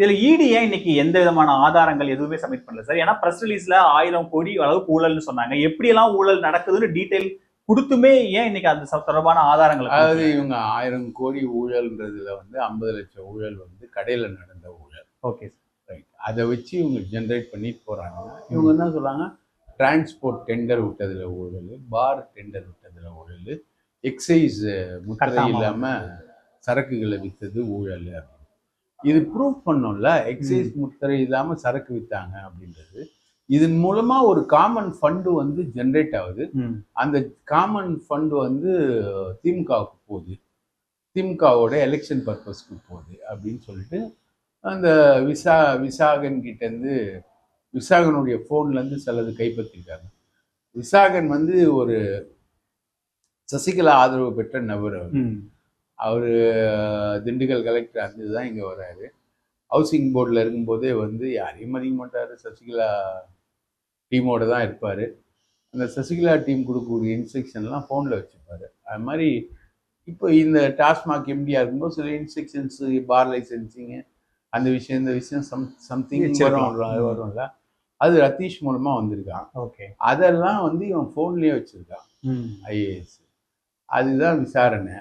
இதுல இடி ஏன் இன்னைக்கு எந்த விதமான ஆதாரங்கள் எதுவுமே சப்மிட் பண்ணல? சார் ஏன்னா பிரஸ் ரிலீஸ்ல ஆயிரம் கோடி அளவுக்கு ஊழல்னு சொன்னாங்க. எப்படியெல்லாம் ஊழல் நடக்குதுன்னு டீடைல் கொடுத்துமே ஏன் இன்னைக்கு அது தொடர்பான ஆதாரங்கள் அதாவது இவங்க ஆயிரம் கோடி ஊழல்ன்றதுல வந்து ஐம்பது லட்சம் ஊழல் வந்து கடையில் நடந்த ஊழல். ஓகே ரைட் அதை வச்சு இவங்க ஜென்ரேட் பண்ணிட்டு போகிறாங்க இவங்க என்ன சொல்கிறாங்க டிரான்ஸ்போர்ட் டெண்டர் விட்டதில் ஊழல் பார் டெண்டர் விட்டதில் ஊழல் எக்ஸைஸ் முத்திரை இல்லாமல் சரக்குகளை விற்றது ஊழல் அப்படின்னு. இது ப்ரூவ் பண்ணோம்ல எக்ஸைஸ் முத்திரை இல்லாமல் சரக்கு விற்றாங்க அப்படின்றது. இதன் மூலமாக ஒரு காமன் ஃபண்டு வந்து ஜென்ரேட் ஆகுது. அந்த காமன் ஃபண்டு வந்து திமுகவுக்கு போகுது. திமுகவோட எலெக்ஷன் பர்பஸ்க்கு போகுது அப்படின்னு சொல்லிட்டு அந்த விசா விசாகன் கிட்டேருந்து விசாகனுடைய ஃபோன்லேருந்து சிலது கைப்பற்றிருக்காங்க. விசாகன் வந்து ஒரு சசிகலா ஆதரவு பெற்ற நபர் அவர். அவர் திண்டுக்கல் கலெக்டர் அந்த தான் இங்கே வராரு. ஹவுசிங் போர்டில் இருக்கும்போதே வந்து யாரையும் மதிக்க மாட்டார். சசிகலா டீமோட தான் இருப்பார். அந்த சசிகலா டீம் கொடுக்கக்கூடிய இன்ஸ்ட்ரக்ஷன்லாம் ஃபோனில் வச்சுப்பாரு. அது மாதிரி இப்போ இந்த டாஸ்மாக் எம்டியாக இருக்கும்போது சில இன்ஸ்ட்ரக்ஷன்ஸு பார் லைசன்சிங்கு அந்த விஷயம் இந்த விஷயம் சம் சம்திங். வரும் வரும்ல. அது ரத்தீஷ் மூலமாக வந்திருக்கான். ஓகே. அதெல்லாம் வந்து இவன் ஃபோன்லேயே வச்சுருக்கான். ம். ஐஏஎஸ் அதுதான் விசாரணை.